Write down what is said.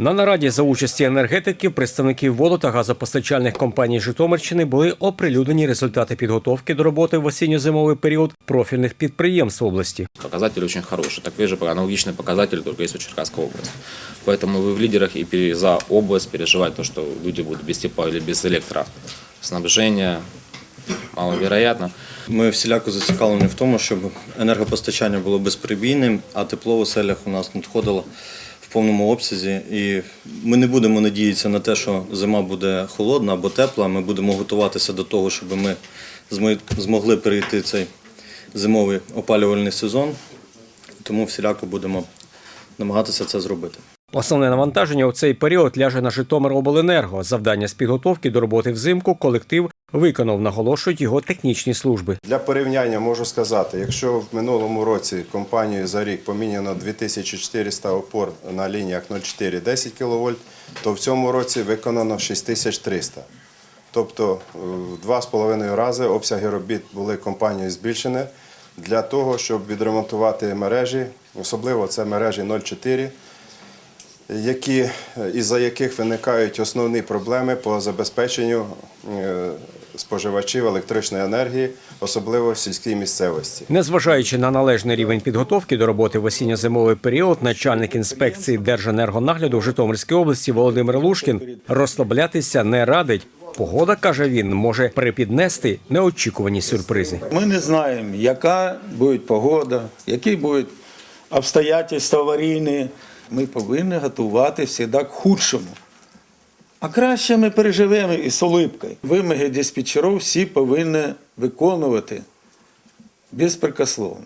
На нараді за участі енергетиків, представників воду та газопостачальних компаній Житомирщини були оприлюднені результати підготовки до роботи в осінньо-зимовий період профільних підприємств області. Показатель очень хороший. Такой же аналогичный показатель только есть у Черкасской области. Поэтому вы в лидерах и пере- за область переживать то, что люди будут без тепла или без электроснабжения маловероятно. Ми всіляко зацікавлені в тому, щоб енергопостачання було безперебійним, а тепло в оселях у нас надходило в повному обсязі. І ми не будемо надіятися на те, що зима буде холодна або тепла. Ми будемо готуватися до того, щоб ми змогли перейти цей зимовий опалювальний сезон. Тому всіляко будемо намагатися це зробити. Основне навантаження у цей період ляже на Житомиробленерго. Завдання з підготовки до роботи взимку колектив виконав, наголошують його технічні служби. Для порівняння можу сказати, якщо в минулому році компанією за рік поміняно 2400 опор на лініях 0,4-10 кВт, то в цьому році виконано 6300. Тобто е, в два з половиною рази обсяги робіт були компанією збільшені для того, щоб відремонтувати мережі, особливо це мережі 0,4, які, е, із-за яких виникають основні проблеми по забезпеченню е, споживачів електричної енергії, особливо в сільській місцевості. Незважаючи на належний рівень підготовки до роботи в осінньо-зимовий період, начальник інспекції Держенергонагляду в Житомирській області Володимир Лушкін розслаблятися не радить. Погода, каже він, може припіднести неочікувані сюрпризи. Ми не знаємо, яка буде погода, які будуть обстоятельства аварійні. Ми повинні готуватися завжди к худшому. А краще ми переживемо із улипкою. Вимоги диспетчерів всі повинні виконувати безпрекословно.